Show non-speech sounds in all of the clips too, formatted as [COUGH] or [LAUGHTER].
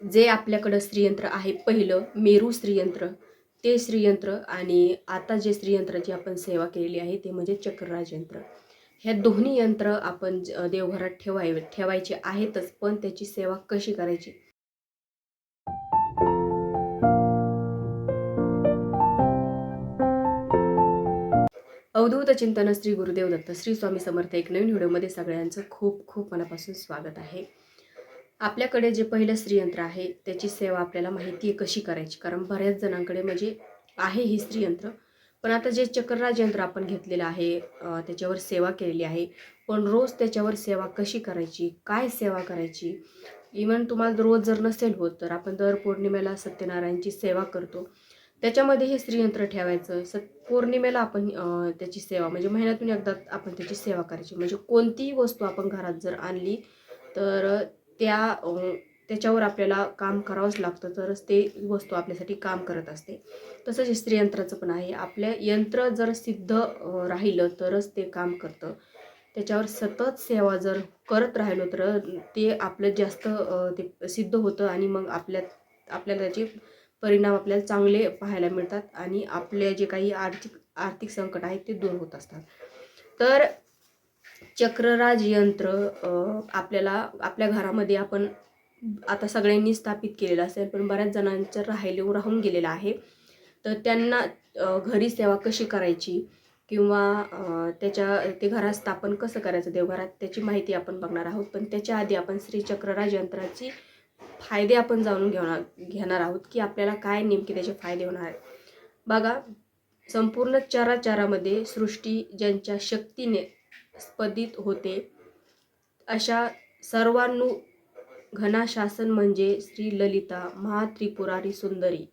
जे आपल्याकडं श्रीयंत्र आहे पहिलं मेरू श्रीयंत्र ते श्रीयंत्र आणि आता जे श्रीयंत्राची आपण सेवा केलेली आहे ते म्हणजे चक्रराज यंत्र. ह्या दोन्ही यंत्र आपण देवघरात ठेवाय ठेवायचे आहेतच पण त्याची सेवा कशी करायची? अवधूत चिंतन श्री गुरुदेव दत्त श्री स्वामी समर्थ एक नवीन व्हिडिओमध्ये सगळ्यांचं खूप खूप मनापासून स्वागत आहे. आपल्याकडे जे पहिलं स्त्रीयंत्र आहे त्याची सेवा आपल्याला माहिती आहे कशी करायची. कारण बऱ्याच जणांकडे म्हणजे आहे ही स्त्रीयंत्र पण आता जे चक्रराज यंत्र आपण घेतलेलं आहे त्याच्यावर सेवा केलेली आहे. पण रोज त्याच्यावर सेवा कशी करायची? काय सेवा करायची? इवन तुम्हाला रोज जर नसेल होत तर आपण दर पौर्णिमेला सत्यनारायणची सेवा करतो. त्याच्यामध्ये हे स्त्रीयंत्र ठेवायचं. सत पौर्णिमेला आपण त्याची सेवा म्हणजे महिन्यातून एकदा आपण त्याची सेवा करायची. म्हणजे कोणतीही वस्तू आपण घरात जर आणली तर त्या त्याच्यावर आपल्याला काम करावंच लागतं. तरच ते वस्तू आपल्यासाठी काम करत असते. तसंच इस्त्रीयंत्राचं स्त्रीयंत्राचं पण आहे. आपल्या यंत्र जर सिद्ध राहिलं तरच ते काम करतं. त्याच्यावर सतत सेवा जर करत राहिलो तर ते आपलं जास्त ते सिद्ध होतं आणि मग आपल्या आपल्याला त्याचे परिणाम आपल्याला चांगले पाहायला मिळतात आणि आपले जे काही आर्थिक आर्थिक संकट आहेत ते दूर होत असतात. तर चक्रराज यंत्र आपल्याला आपल्या घरामध्ये आपण आता सगळ्यांनी स्थापित केलेलं असेल पण बऱ्याच जणांचं राहिले राहून गेलेलं आहे. तर त्यांना घरी सेवा कशी करायची? किंवा त्याच्या ते घरात स्थापन कसं करायचं? देवघरात त्याची माहिती आपण बघणार आहोत. पण त्याच्या आधी आपण श्री चक्रराज यंत्राची फायदे आपण जाणून घेणार घेणार आहोत की आपल्याला काय नेमके त्याचे फायदे होणार आहेत. बघा संपूर्ण चाराचारामध्ये सृष्टी ज्यांच्या शक्तीने स्पदित होते. अशा सर्वांनु घनाशासन म्हणजे श्री ललिता महात्रिपुरारी सुंदरी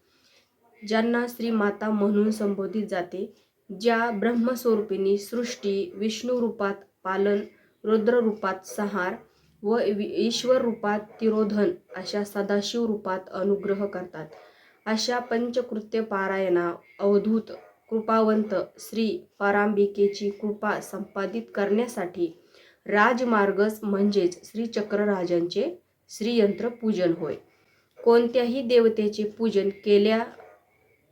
ज्यांना श्री माता म्हणून संबोधित जाते ज्या ब्रह्मस्वरूपिणी सृष्टी विष्णू रूपात पालन रुद्र रूपात संहार व ईश्वर रूपात तिरोधन अशा सदाशिव रूपात अनुग्रह करतात. अशा पंचकृत्य पारायणा अवधूत कृपावंत श्री परांबिकेची कृपा संपादित करण्यासाठी राजमार्गच म्हणजेच श्रीचक्रराजांचे श्रीयंत्र पूजन होय. कोणत्याही देवतेचे पूजन केल्या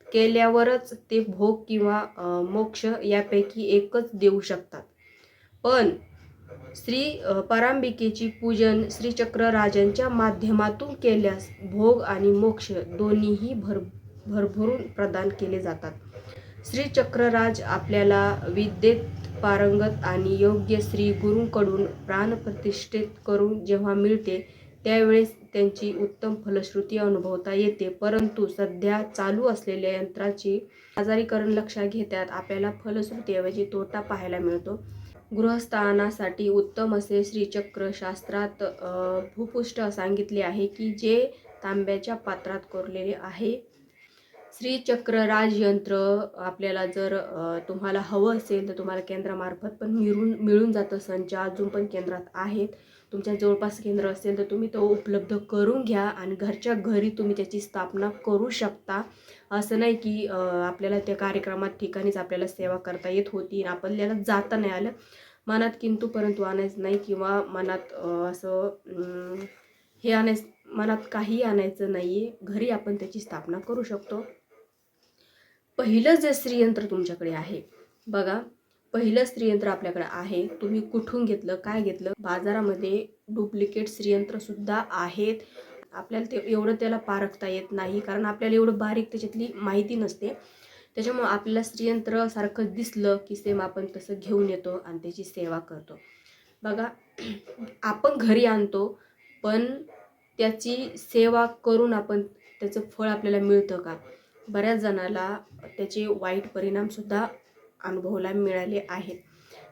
केल्यावरच ते भोग किंवा मोक्ष यापैकी एकच देऊ शकतात. पण श्री पारांबिकेची परांबिकेची पूजन श्रीचक्रराजांच्या माध्यमातून केल्यास भोग आणि मोक्ष दोन्हीही भर भरभरून प्रदान केले जातात. श्री चक्रराज आपल्याला विद्येत पारंगत आणि योग्य श्री गुरूंकडून प्राणप्रतिष्ठित करून जेव्हा मिळते त्यावेळेस त्यांची उत्तम फलश्रुती अनुभवता येते. परंतु सध्या चालू असलेल्या यंत्राची आजारीकरण लक्षात घेतात आपल्याला फलश्रुतीऐवजी तोटा पाहायला मिळतो. गृहस्थानासाठी उत्तम असे श्रीचक्र शास्त्रात भूपुष्ट सांगितले आहे की जे तांब्याच्या पात्रात कोरलेले आहे श्रीचक्र राजयंत्र आपल्याला जर तुम्हाला हवं असेल तर तुम्हाला केंद्रामार्फत पण मिळून मिळून जातं. संच अजून पण केंद्रात आहेत. तुमच्या जवळपास केंद्र असेल तर तुम्ही तो उपलब्ध करून घ्या आणि घरच्या घरी तुम्ही त्याची स्थापना करू शकता. असं नाही की आपल्याला त्या कार्यक्रमात ठिकाणीच आपल्याला सेवा करता येत होती आपल्याला जाता नाही आलं. मनात किंतु परंतु आणायचं नाही किंवा मनात असं हे आणायचं मनात काही आणायचं नाही आहे घरी आपण त्याची स्थापना करू शकतो. पहिलं जे श्रीयंत्र तुमच्याकडे आहे बघा पहिलं स्त्रीयंत्र आपल्याकडे आहे. तुम्ही कुठून घेतलं काय घेतलं? बाजारामध्ये डुप्लिकेट स्त्रीयंत्रसुद्धा आहेत. आपल्याला ते एवढं त्याला पारखता येत नाही कारण आपल्याला एवढं बारीक त्याच्यातली माहिती नसते. त्याच्यामुळं आपल्याला स्त्रीयंत्र सारखं दिसलं की सेम आपण तसं घेऊन येतो आणि त्याची सेवा करतो. बघा [CLEARS THROAT] आपण घरी आणतो पण त्याची सेवा करून आपण त्याचं फळ आपल्याला मिळतं का? बऱ्याच जणाला त्याचे वाईट परिणामसुद्धा अनुभवायला मिळाले आहेत.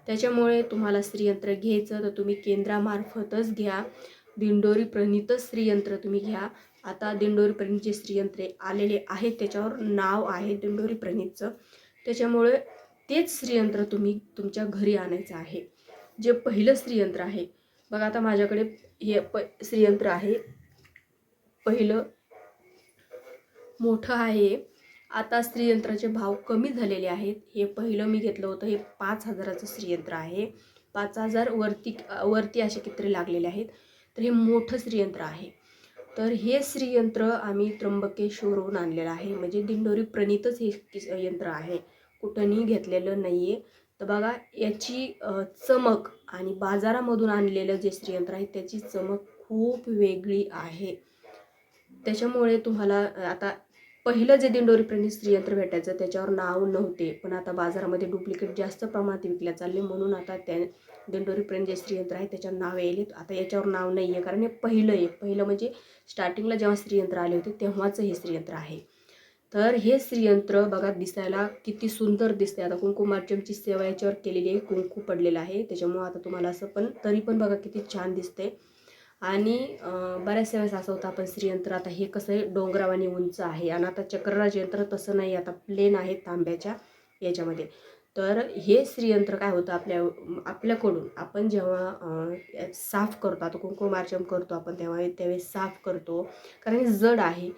त्याच्यामुळे तुम्हाला श्रीयंत्र घ्यायचं तर तुम्ही केंद्रामार्फतच घ्या. दिंडोरी प्रणितच श्रीयंत्र तुम्ही घ्या. आता दिंडोरी प्रणितचे स्त्रीयंत्रे आलेले आहेत. त्याच्यावर नाव आहे दिंडोरी प्रणितचं. त्याच्यामुळे तेच श्रीयंत्र तुम्ही तुमच्या घरी आणायचं आहे. जे पहिलं स्त्रीयंत्र आहे. बघा आता माझ्याकडे हे प श्रीयंत्र आहे. पहिलं मोठं आहे. आता श्रीयंत्राचे भाव कमी झालेले आहेत. हे पहिलं मी घेतलं होतं. हे पाच हजाराचं श्रीयंत्र आहे. पाच हजार वरती वरती असे कितीतरी लागलेले आहेत. तर हे मोठं स्त्रीयंत्र आहे. तर हे श्रीयंत्र आम्ही त्र्यंबकेश्वरहून आणलेलं आहे. म्हणजे दिंडोरी प्रणितच हे यंत्र आहे. कुठंही घेतलेलं नाही आहे तर बघा याची चमक आणि बाजारामधून आणलेलं जे स्त्रीयंत्र आहे त्याची चमक खूप वेगळी आहे. त्याच्यामुळे तुम्हाला आता पहिलं जे दिंडोरी प्रणित श्रीयंत्र भेटायचं त्याच्यावर नाव नव्हते. पण आता बाजारामध्ये डुप्लिकेट जास्त प्रमाणात विकल्या चालले. म्हणून आता त्या दिंडोरी प्रणित जे श्रीयंत्र आहे त्याच्यावर नाव येईल आता याच्यावर नाव नाही आहे कारण हे पहिलं आहे पहिलं म्हणजे स्टार्टिंगला जेव्हा श्रीयंत्र आले होते तेव्हाचं हे श्रीयंत्र आहे. तर हे श्रीयंत्र बघा दिसायला किती सुंदर दिसते आता कुंकुमार्चनची सेवा याच्यावर केलेली आहे. कुंकू पडलेलं आहे. त्याच्यामुळं आता तुम्हाला असं पण तरी पण बघा किती छान दिसते आणि बऱ्याचशा वेळेस असं होतं आपण श्रीयंत्र आता हे कसं आहे डोंगरावानी उंच आहे आणि आता चक्रराज यंत्र तसं नाही आता प्लेन आहे तांब्याच्या याच्यामध्ये. तर हे श्रीयंत्र काय होतं आपल्या आपल्याकडून आपण जेव्हा साफ करतो आता कुंकुमार्चन करतो आपण तेव्हा त्यावेळेस साफ करतो. कारण हे जड आहे.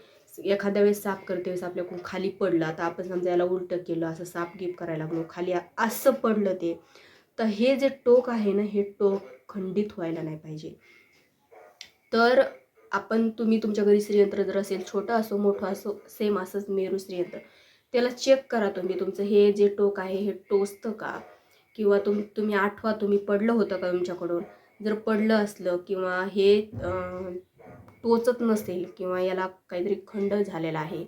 एखाद्या वेळेस साफ करते वेळेस कोण खाली पडलं आता आपण समजा याला उलटं केलं असं साफ गिप करायला लागलो खाली असं पडलं ते तर हे जे टोक आहे ना हे टोक खंडित व्हायला नाही पाहिजे. तर आपण तुम्ही तुमच्या घरी श्रीयंत्र जर असेल छोटं असो मोठं असो सेम असंच मेरू श्रीयंत्र. त्याला चेक करा तुम्ही तुमचं हे जे टोक आहे हे टोचतं का? किंवा तुम तुम्ही आठवा तुम्ही पडलं होतं का तुमच्याकडून? जर पडलं असलं किंवा हे टोचत नसेल किंवा याला काहीतरी खंड झालेला आहे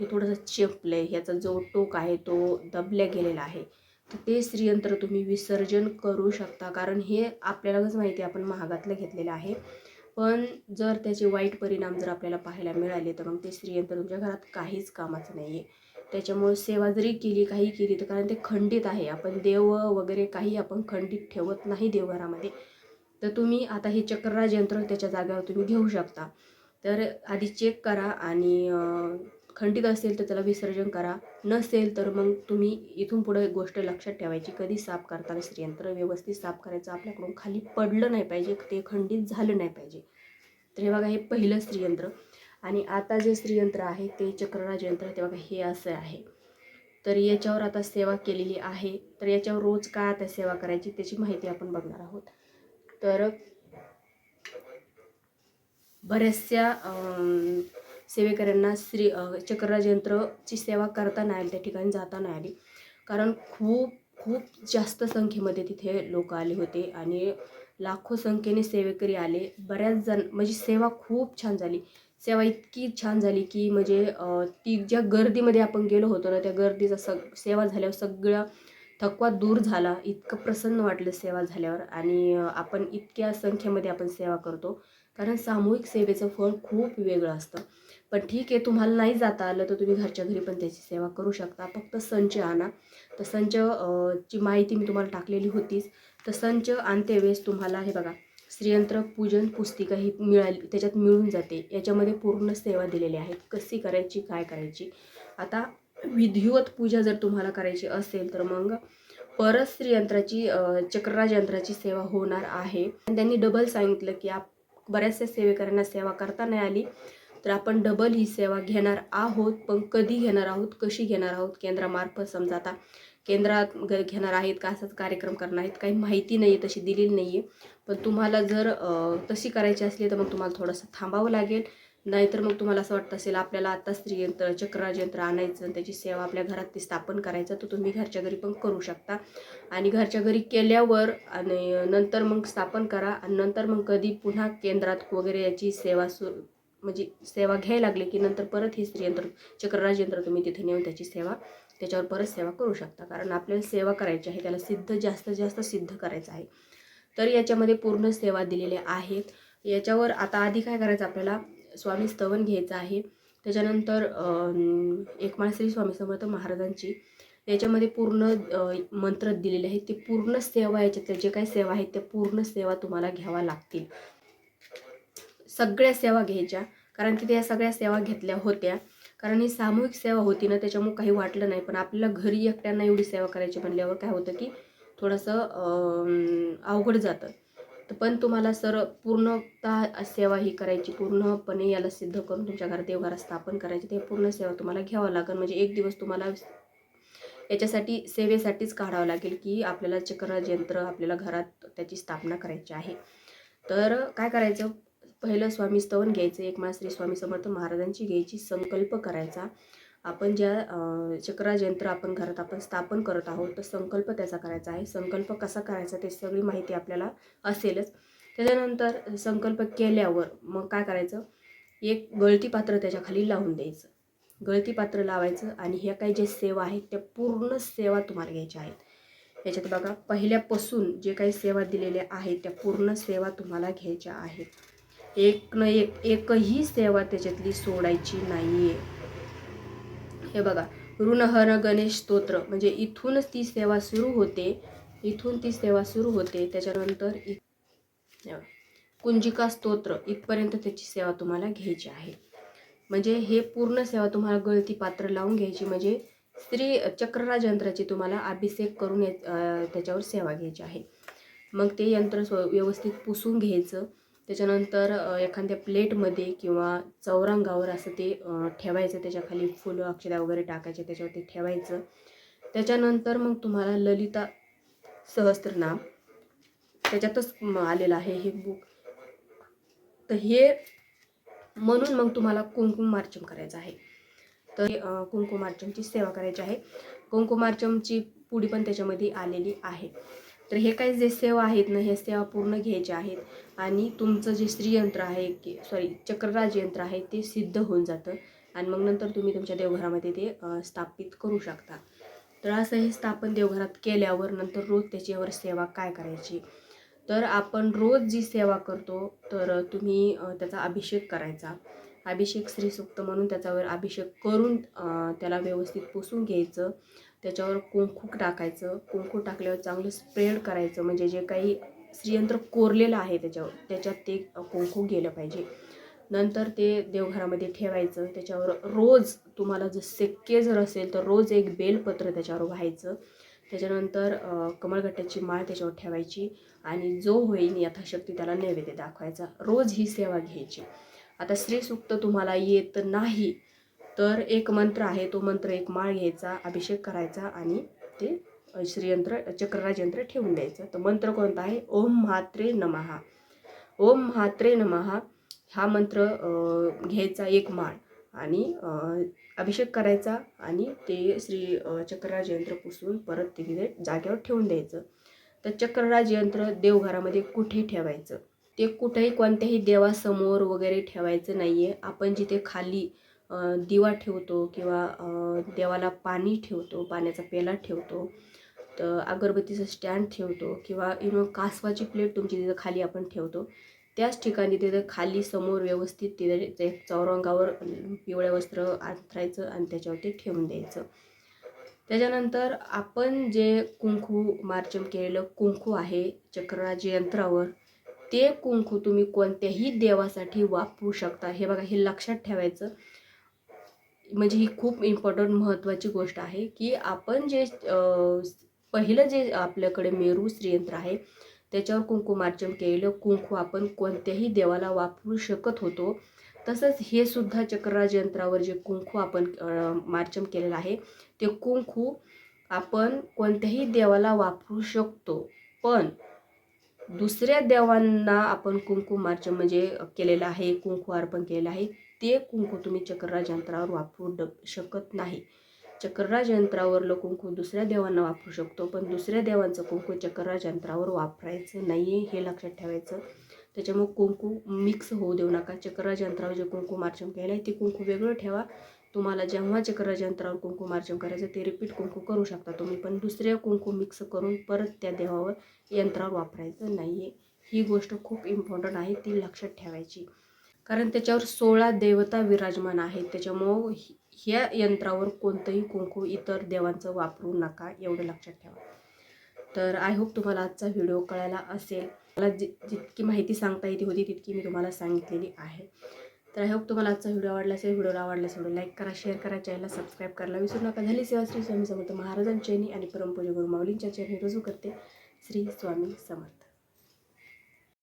हे थोडंसं चेपलं आहे ह्याचा जो टोक आहे तो दबल्या गेलेला आहे तर ते श्रीयंत्र तुम्ही विसर्जन करू शकता. कारण हे आपल्यालाच माहिती आहे आपण महागातलं घेतलेलं आहे. पण जर त्याचे वाईट परिणाम जर आपल्याला पाहायला मिळाले तर मग ते श्रीयंत्र तुमच्या घरात काहीच कामाचं नाही आहे त्याच्यामुळे सेवा जरी केली काही केली तर कारण ते खंडित आहे. आपण देव वगैरे काही आपण खंडित ठेवत नाही देवघरामध्ये. तर तुम्ही आता हे चक्रराज यंत्र त्याच्या जागेवर तुम्ही घेऊ शकता. तर आधी चेक करा आणि खंडित असेल तर त्याला विसर्जन करा. नसेल तर मग तुम्ही इथून पुढे एक गोष्ट लक्षात ठेवायची कधी साफ करताना श्रीयंत्र व्यवस्थित साफ करायचं आपल्याकडून खाली पडलं नाही पाहिजे ते खंडित झालं नाही पाहिजे. तर हे बघा हे पहिलं स्त्रियंत्र आणि आता जे श्रीयंत्र आहे ते चक्रराज यंत्र ते बघा हे असं आहे. तर याच्यावर आता सेवा केलेली आहे. तर याच्यावर रोज काय आता सेवा करायची त्याची माहिती आपण बघणार आहोत. तर बऱ्याचशा सेवेकऱ्यांना श्री चक्रराज यंत्रची सेवा करता नाही आली त्या ठिकाणी जाता नाही आली. कारण खूप खूप जास्त संख्येमध्ये तिथे लोक आले होते आणि लाखो संख्येने सेवेकरी आले. बऱ्याच जण म्हणजे सेवा खूप छान झाली. सेवा इतकी छान झाली की म्हणजे ती ज्या गर्दीमध्ये आपण गेलो होतो ना त्या गर्दीचा सग सेवा झाल्यावर सगळा थकवा दूर झाला. इतकं प्रसन्न वाटलं सेवा झाल्यावर आणि आपण इतक्या संख्येमध्ये आपण सेवा करतो. कारण सामूहिक सेवेचं फळ खूप वेगळं असतं. पण ठीक आहे तुम्हाला नाही जाता आलं तर तुम्ही घरच्या घरी पण त्याची सेवा करू शकता. फक्त संच आणा. तर संच ची माहिती मी तुम्हाला टाकलेली होतीच. तर संच आणते वेळेस तुम्हाला हे बघा श्रीयंत्र पूजन पुस्तिका ही मिळाली त्याच्यात मिळून जाते. याच्यामध्ये पूर्ण सेवा दिलेली आहे. कशी करायची काय करायची? आता विधिवत पूजा जर तुम्हाला करायची असेल तर मग परत श्रीयंत्राची चक्रराज यंत्राची सेवा होणार आहे. आणि त्यांनी डबल सांगितलं की आप बऱ्याचशा सेवेकऱ्यांना सेवा करता नाही आली. तर आपण डबल ही सेवा घेणार आहोत पण कधी घेणार आहोत कशी घेणार आहोत केंद्रामार्फत समजा आता केंद्रात ग- घेणार आहेत का असाच कार्यक्रम करणार आहेत काही माहिती नाही आहे तशी दिलेली नाही आहे पण तुम्हाला जर तशी करायची असली तर मग तुम्हाला थोडंसं थांबावं लागेल. नाहीतर मग तुम्हाला असं वाटतं असेल आपल्याला आता स्त्रीयंत्र चक्राजयंत्र आणायचं आणि त्याची सेवा आपल्या घरात ती स्थापन करायचं तर तुम्ही घरच्या घरी पण करू शकता. आणि घरच्या घरी केल्यावर आणि नंतर मग स्थापन करा आणि नंतर मग कधी पुन्हा केंद्रात वगैरे याची सेवा सु म्हणजे सेवा घ्यायला लागली की नंतर परत हे स्त्रीयंत्र चक्रराज यंत्र तुम्ही तिथे नेऊन त्याची सेवा त्याच्यावर परत सेवा करू शकता. कारण आपल्याला सेवा करायची आहे त्याला सिद्ध जास्तीत जास्त सिद्ध करायचं आहे. तर याच्यामध्ये पूर्ण सेवा दिलेल्या आहेत. याच्यावर आता आधी काय करायचं आपल्याला स्वामी स्तवन घ्यायचं आहे. त्याच्यानंतर एकमाळ श्री स्वामी समर्थ महाराजांची याच्यामध्ये पूर्ण मंत्र दिलेले आहेत. ते पूर्ण सेवा याच्यात जे काही सेवा आहेत त्या पूर्ण सेवा तुम्हाला घ्यावा लागतील. सगळ्या सेवा घ्यायच्या. कारण की त्या सगळ्या सेवा घेतल्या होत्या. कारण ही सामूहिक सेवा होती ना त्याच्यामुळे काही वाटलं नाही. पण आपल्याला घरी एकट्यांना एवढी सेवा करायची म्हणल्यावर काय होतं की थोडंसं अवघड जातं. तर पण तुम्हाला सर पूर्णतः सेवा ही करायची पूर्णपणे याला सिद्ध करून तुमच्या घरात देवघरात स्थापन करायची ते पूर्ण सेवा तुम्हाला घ्यावं लागेल. म्हणजे एक दिवस तुम्हाला याच्यासाठी सेवेसाठीच काढावं लागेल की आपल्याला चक्र यंत्र आपल्याला घरात त्याची स्थापना करायची आहे. तर काय करायचं? पहिलं स्वामी स्तवन घ्यायचं एक माळ श्री स्वामी समर्थ महाराजांची घ्यायची संकल्प करायचा. आपण ज्या चक्राजंत्र आपण घरात आपण स्थापन करत आहोत तर संकल्प त्याचा करायचा आहे. संकल्प कसा करायचा ते सगळी माहिती आपल्याला असेलच. त्याच्यानंतर संकल्प केल्यावर मग काय करायचं? एक गळती पात्र त्याच्याखाली लावून द्यायचं. गळती पात्र लावायचं आणि ह्या काही जे सेवा आहेत त्या पूर्ण सेवा तुम्हाला घ्यायच्या आहेत. याच्यात बघा पहिल्यापासून जे काही सेवा दिलेल्या आहेत त्या पूर्ण सेवा तुम्हाला घ्यायच्या आहेत. एक न एक एकही सेवा त्याच्यातली सोडायची नाही आहे हे बघा ऋणहर गणेश स्तोत्र म्हणजे इथूनच ती सेवा सुरू होते. इथून ती सेवा सुरू होते त्याच्यानंतर इ- कुंजिका स्तोत्र इथपर्यंत त्याची सेवा तुम्हाला घ्यायची आहे. म्हणजे हे पूर्ण सेवा तुम्हाला गळती पात्र लावून घ्यायची म्हणजे स्त्री चक्रराज यंत्राची तुम्हाला अभिषेक करून या- त्याच्यावर सेवा घ्यायची आहे. मग ते यंत्र स्व व्यवस्थित पुसून घ्यायचं. त्याच्यानंतर एखाद्या प्लेटमध्ये किंवा चौरंगावर असं ते ठेवायचं. त्याच्याखाली फुलं अक्षदा वगैरे टाकायचे त्याच्यावरती ठेवायचं. त्याच्यानंतर मग तुम्हाला ललिता सहस्त्रनाम त्याच्यातच आलेलं आहे हे बुक तर हे म्हणून मग तुम्हाला कुंकुमार्चम करायचं आहे. तर कुंकुमार्चमची सेवा करायची आहे. कुंकुमार्चमची पुडी पण त्याच्यामध्ये आलेली आहे. तर हे काही जे सेवा आहेत ना हे सेवा पूर्ण घ्यायच्या आहेत. आणि तुमचं जे श्रीयंत्र आहे की सॉरी चक्रराज यंत्र आहे ते सिद्ध होऊन जातं. आणि मग नंतर तुम्ही तुमच्या देवघरामध्ये ते स्थापित करू शकता. तर असं हे स्थापन देवघरात केल्यावर नंतर रोज त्याच्यावर सेवा काय करायची? तर आपण रोज जी सेवा करतो तर तुम्ही त्याचा अभिषेक करायचा. अभिषेक श्रीसूक्त म्हणून त्याच्यावर अभिषेक करून त्याला व्यवस्थित पुसून घ्यायचं. त्याच्यावर कुंकू टाकायचं. कुंकू टाकल्यावर चांगलं स्प्रेड करायचं. म्हणजे जे काही श्रीयंत्र कोरलेलं आहे त्याच्यावर त्याच्यात ते कुंकू गेलं पाहिजे. नंतर ते देवघरामध्ये ठेवायचं. त्याच्यावर रोज तुम्हाला जर शक्य जर असेल तर रोज एक बेलपत्र त्याच्यावर व्हायचं. त्याच्यानंतर कमळगट्ट्याची माळ त्याच्यावर ठेवायची आणि जो होईल यथाशक्ती त्याला नैवेद्य दाखवायचा. रोज ही सेवा घ्यायची. आता श्रीसूक्त तुम्हाला येत नाही तर एक मंत्र आहे तो मंत्र एक माळ घ्यायचा अभिषेक करायचा आणि ते श्रीयंत्र चक्रराज यंत्र ठेवून द्यायचं. तर मंत्र कोणता आहे? ओम म्हात्रे नमहा ओम म्हात्रे नमहा हा मंत्र घ्यायचा एक माळ आणि अभिषेक करायचा आणि ते श्री चक्रराज यंत्र पुसून परत ते तिथे जागेवर ठेवून द्यायचं. तर चक्रराज यंत्र देवघरामध्ये कुठे ठेवायचं? ते कुठेही कोणत्याही देवासमोर वगैरे ठेवायचं नाही आहे आपण जिथे खाली दिवा ठेवतो किंवा देवाला पाणी ठेवतो पाण्याचा पेला ठेवतो. तर अगरबत्तीचं स्टँड ठेवतो किंवा इव्हन कासवाची प्लेट तुमची तिथं खाली आपण ठेवतो. त्याच ठिकाणी तिथं खाली समोर व्यवस्थित तिथे ते चौरंगावर पिवळ्या वस्त्र अंथरायचं आणि त्याच्यावरती ठेवून द्यायचं. त्याच्यानंतर आपण जे कुंकू मार्चम केलेलं कुंकू आहे चक्रराज यंत्रावर ते कुंकू तुम्ही कोणत्याही देवासाठी वापरू शकता. हे बघा हे लक्षात ठेवायचं. म्हणजे ही खूप इम्पॉर्टंट महत्त्वाची गोष्ट आहे की आपण जे पहिलं जे आपल्याकडे मेरू श्रीयंत्र आहे त्याच्यावर कुंकुमार्चन केलेलं कुंकू आपण कोणत्याही देवाला वापरू शकत होतो. तसंच हे सुद्धा चक्रराज यंत्रावर जे कुंकू आपण मार्चम केलेलं आहे ते कुंकू आपण कोणत्याही देवाला वापरू शकतो. पण दुसऱ्या देवांना आपण कुंकू मार्चम म्हणजे केलेलं आहे कुंकू अर्पण केलेलं आहे ते कुंकू तुम्ही चक्रराज यंत्रावर वापरू शकत नाही. चक्रराज यंत्रावरलं कुंकू दुसऱ्या देवांना वापरू शकतो पण दुसऱ्या देवांचं कुंकू चक्रराज यंत्रावर वापरायचं नाही आहे हे लक्षात ठेवायचं. त्याच्यामुळे कुंकू मिक्स होऊ देऊ नका. चक्रराज यंत्रावर जे कुंकू मार्चन केलं आहे ते कुंकू वेगळं ठेवा. तुम्हाला जेव्हा चक्रराज यंत्रावर कुंकू मार्चन करायचं ते रिपीट कुंकू करू शकता तुम्ही पण दुसऱ्या कुंकू मिक्स करून परत त्या देवावर यंत्रावर वापरायचं नाही आहे ही गोष्ट खूप इम्पॉर्टंट आहे ती लक्षात ठेवायची. कारण त्याच्यावर सोळा देवता विराजमान आहेत. त्याच्यामुळं ह्या यंत्रावर कोणतंही कुंकू इतर देवांचं वापरू नका एवढं लक्षात ठेवा. तर आय होप तुम्हाला आजचा व्हिडिओ कळायला असेल. मला जि जितकी माहिती सांगता येते होती तितकी मी तुम्हाला सांगितलेली आहे. तर आय होप तुम्हाला आजचा व्हिडिओ आवडला असेल व्हिडिओला आवडला असेल लाईक करा शेअर करा चॅनलला सबस्क्राईब करायला विसरू नका. झाली सेवा श्री स्वामी समर्थ महाराजांच्या आणि परमपूज्य गुरु माऊलींच्या चरणी रुजू करते श्री स्वामी समर्थ.